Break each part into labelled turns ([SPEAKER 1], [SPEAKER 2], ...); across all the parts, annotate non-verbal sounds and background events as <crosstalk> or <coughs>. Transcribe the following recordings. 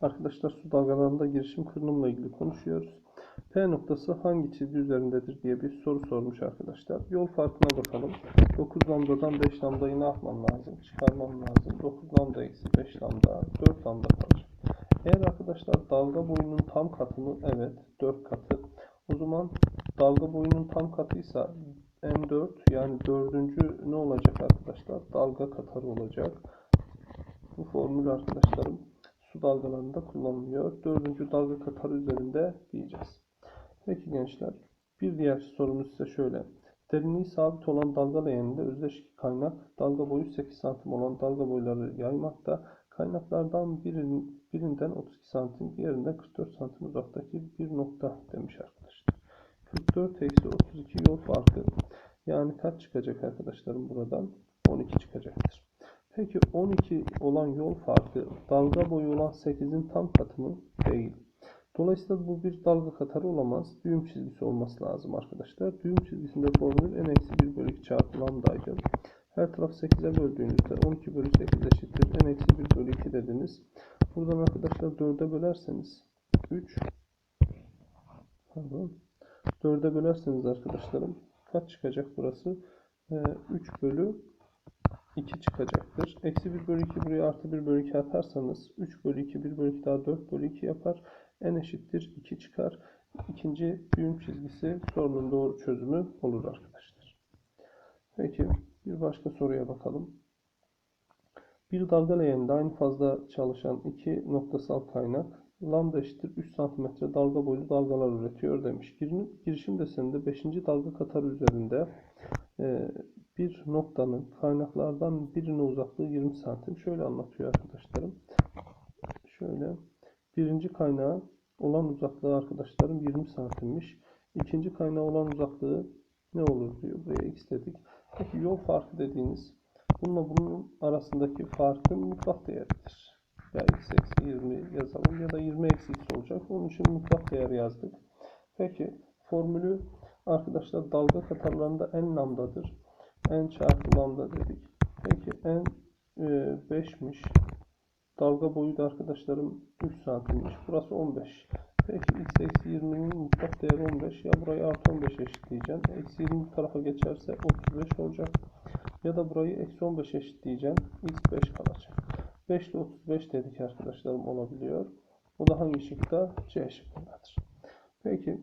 [SPEAKER 1] Arkadaşlar su dalgalarında girişim kırınımla ilgili konuşuyoruz. P noktası hangi çizgi üzerindedir diye bir soru sormuş arkadaşlar. Yol farkına bakalım. 9 lambdadan 5 lambdayı ne yapmam lazım? Çıkarmam lazım. 9 lambda eksi 5 lambda 4 lambda kalır. Eğer arkadaşlar dalga boyunun tam katı mı? Evet 4 katı. O zaman dalga boyunun tam katıysa M4 yani dördüncü ne olacak arkadaşlar? Dalga katarı olacak. Bu formül arkadaşlarım su dalgalarında kullanılıyor. Dördüncü dalga katarı üzerinde diyeceğiz. Peki gençler bir diğer sorumuz ise şöyle. Derinliği sabit olan dalga leğeninde özdeş kaynak dalga boyu 8 santim olan dalga boyları yaymakta. Kaynaklardan birinin, birinden 32 santim diğerinden 44 santim uzaktaki bir nokta demiş arkadaşlar. 44 eksi 32 yol farkı. Yani kaç çıkacak arkadaşlarım buradan? 12 çıkacaktır. Peki 12 olan yol farkı dalga boyu olan 8'in tam katı mı? Değil. Dolayısıyla bu bir dalga katarı olamaz. Düğüm çizgisi olması lazım arkadaşlar. Düğüm çizgisinde formül n eksi 1 bölü 2 çarpı lambdaydı. Her taraf 8'e böldüğünüzde 12 bölü 8 eşittir. n eksi 1 bölü 2 dediniz. Buradan arkadaşlar 4'e bölerseniz 3 pardon 4'e bölerseniz arkadaşlarım kaç çıkacak burası? Ee, 3 bölü 2 çıkacaktır. Eksi 1 bölü 2 buraya artı 1 bölü 2 atarsanız 3 bölü 2 1 bölü 2 daha 4 bölü 2 yapar. n eşittir 2 çıkar. İkinci düğüm çizgisi sorunun doğru çözümü olur arkadaşlar. Peki bir başka soruya bakalım. Bir dalga leğeninde aynı fazla çalışan iki noktasal kaynak lambda eşittir 3 cm dalga boylu dalgalar üretiyor demiş. Girişim deseninde 5. dalga katarı üzerinde e, bir noktanın kaynaklardan birine uzaklığı 20 santim. Şöyle anlatıyor arkadaşlarım. Şöyle birinci kaynağı olan uzaklığı arkadaşlarım 20 santimmiş. İkinci kaynağı olan uzaklığı ne olur diyor. Buraya x dedik. Peki yol farkı dediğiniz bununla bunun arasındaki farkın mutlak değeridir. Ya x eksi 20 yazalım ya da 20 eksi x olacak. Onun için mutlak değer yazdık. Peki formülü arkadaşlar dalga katarlarında n lambdadır n çarpı lambda dedik. Peki n e, 5'miş. Dalga boyu da arkadaşlarım 3 santimmiş. Burası 15. Peki x eksi 20'nin mutlak değeri 15. Ya burayı artı 15 eşitleyeceğim. Eksi 20 bu tarafa geçerse 35 olacak. Ya da burayı eksi 15 eşitleyeceğim. x 5 kalacak. 5 ile 35 dedik arkadaşlarım olabiliyor. O da hangi şıkta? C şıkkındadır. Peki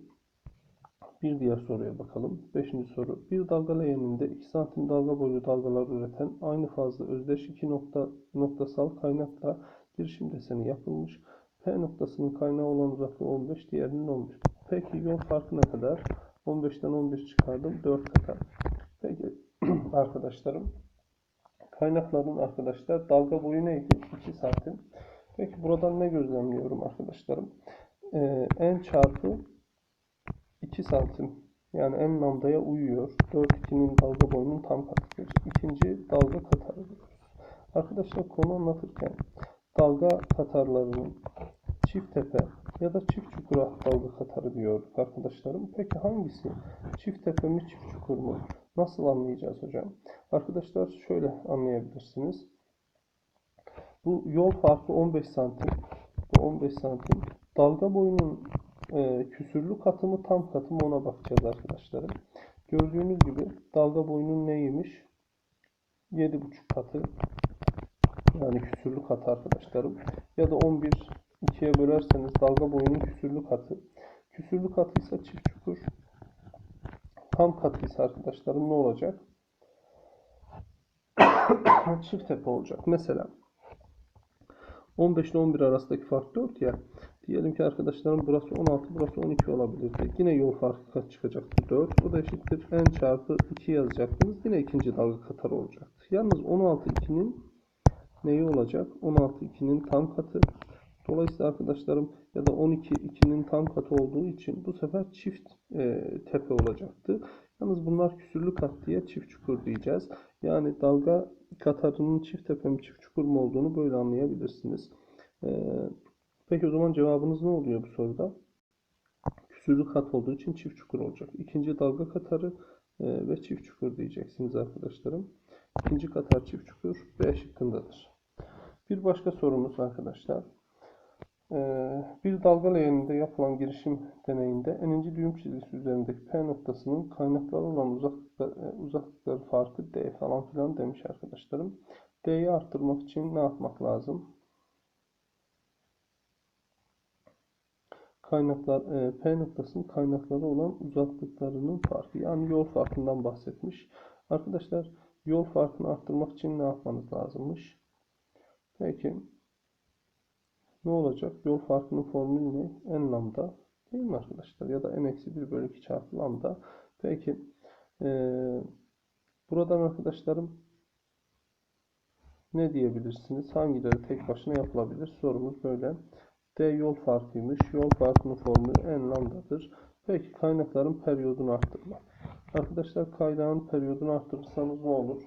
[SPEAKER 1] bir diğer soruya bakalım. Beşinci soru. Bir dalga leğeninde 2 santim dalga boyu dalgalar üreten aynı fazla özdeş iki nokta, noktasal kaynakla girişim deseni yapılmış. P noktasının kaynağı olan uzaklığı 15, diğerinin 11. Peki yol farkı ne kadar? 15'ten 11 çıkardım. 4 kadar. Peki <clears throat> arkadaşlarım. Kaynakların arkadaşlar dalga boyu neydi? 2 santim. Peki buradan ne gözlemliyorum arkadaşlarım? Ee, n çarpı 2 santim yani en lambdaya uyuyor. 4-2'nin dalga boyunun tam katıdır. İkinci dalga katarı diyoruz. Arkadaşlar konu anlatırken dalga katarlarının çift tepe ya da çift çukura dalga katarı diyorduk arkadaşlarım. Peki hangisi? Çift tepe mi çift çukur mu? Nasıl anlayacağız hocam? Arkadaşlar şöyle anlayabilirsiniz. Bu yol farkı 15 santim. Bu 15 santim. Dalga boyunun e, küsürlü katı mı tam katı mı ona bakacağız arkadaşlarım. Gördüğünüz gibi dalga boyunun neymiş? 7,5 katı. Yani küsürlü katı arkadaşlarım. Ya da 11 ikiye bölerseniz dalga boyunun küsürlü katı. Küsürlü katıysa çift çukur. Tam katıysa arkadaşlarım ne olacak? <coughs> çift tepe olacak. Mesela 15 ile 11 arasındaki fark 4 ya. Diyelim ki arkadaşlarım burası 16, burası 12 olabilirdi. Yine yol farkı kaç çıkacaktı? 4. O da eşittir n çarpı 2 yazacaktınız. Yine ikinci dalga katarı olacaktı. Yalnız 16 2'nin neyi olacak? 16 2'nin tam katı. Dolayısıyla arkadaşlarım ya da 12 2'nin tam katı olduğu için bu sefer çift e, tepe olacaktı. Yalnız bunlar küsürlü kat diye çift çukur diyeceğiz. Yani dalga katarının çift tepe mi çift çukur mu olduğunu böyle anlayabilirsiniz. Ee, peki o zaman cevabınız ne oluyor bu soruda? Küsürlü kat olduğu için çift çukur olacak. İkinci dalga katarı e, ve çift çukur diyeceksiniz arkadaşlarım. İkinci katar çift çukur B şıkkındadır. Bir başka sorumuz arkadaşlar. Bir dalga leğeninde yapılan girişim deneyinde n'inci düğüm çizgisi üzerindeki P noktasının kaynaklara olan uzaklıklar, e, uzaklıkları farkı D falan filan demiş arkadaşlarım. D'yi arttırmak için ne yapmak lazım? Kaynaklar, e, P noktasının kaynaklara olan uzaklıklarının farkı. Yani yol farkından bahsetmiş. Arkadaşlar yol farkını arttırmak için ne yapmanız lazımmış? Peki ne olacak? Yol farkının formülü ne? N lambda değil mi arkadaşlar? Ya da n eksi 1 bölü 2 çarpı lambda. Peki eee, buradan arkadaşlarım ne diyebilirsiniz? Hangileri tek başına yapılabilir? Sorumuz böyle. D yol farkıymış. Yol farkının formülü n lambdadır. Peki kaynakların periyodunu arttırmak. Arkadaşlar kaynağın periyodunu arttırırsanız ne olur?